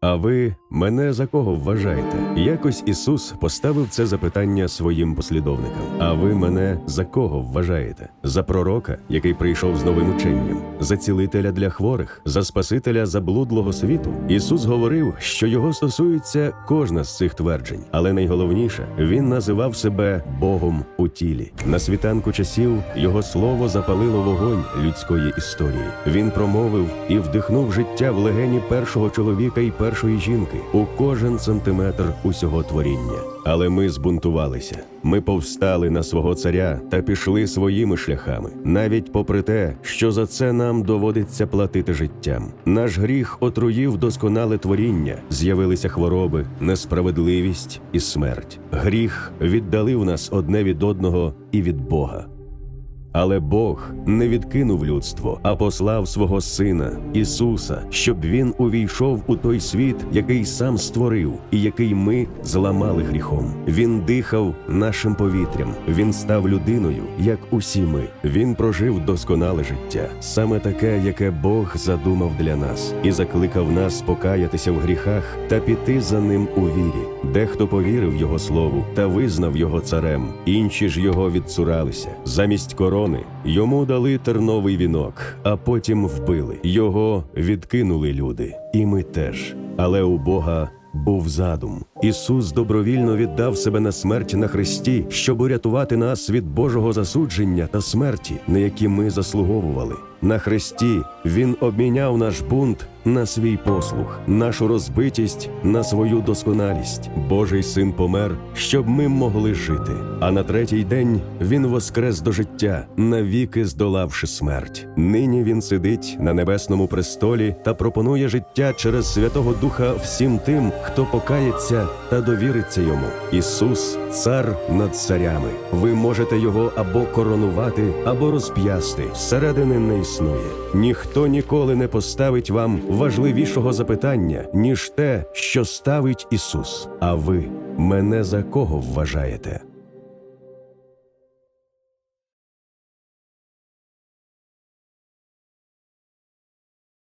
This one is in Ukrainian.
А ви мене за кого вважаєте? Якось Ісус поставив це запитання своїм послідовникам. А ви мене за кого вважаєте? За пророка, який прийшов з новим ученням, за цілителя для хворих, за спасителя заблудлого світу. Ісус говорив, що його стосується кожна з цих тверджень, але найголовніше він називав себе Богом у тілі. На світанку часів його слово запалило вогонь людської історії. Він промовив і вдихнув життя в легені першого чоловіка і першої жінки у кожен сантиметр усього творіння. Але ми збунтувалися. Ми повстали на свого царя та пішли своїми шляхами, навіть попри те, що за це нам доводиться платити життям. Наш гріх отруїв досконале творіння, з'явилися хвороби, несправедливість і смерть. Гріх віддалив нас одне від одного і від Бога. Але Бог не відкинув людство, а послав свого Сина Ісуса, щоб Він увійшов у той світ, який сам створив, і який ми зламали гріхом. Він дихав нашим повітрям, він став людиною, як усі ми. Він прожив досконале життя, саме таке, яке Бог задумав для нас, і закликав нас покаятися в гріхах та піти за ним у вірі. Дехто повірив Його слову та визнав його царем, інші ж його відцуралися. Замість корони йому дали терновий вінок, а потім вбили. Його відкинули люди, і ми теж. Але у Бога був задум. Ісус добровільно віддав себе на смерть на хресті, щоб урятувати нас від Божого засудження та смерті, на які ми заслуговували. На хресті Він обміняв наш бунт на свій послух, нашу розбитість на свою досконалість. Божий син помер, щоб ми могли жити. А на третій день він воскрес до життя, навіки здолавши смерть. Нині він сидить на небесному престолі та пропонує життя через Святого Духа всім тим, хто покається та довіриться йому. Ісус, цар над царями. Ви можете його або коронувати, або розп'ясти. Середини не існує. Ніхто ніколи не поставить вам важливішого запитання, ніж те, що ставить Ісус. А ви мене за кого вважаєте?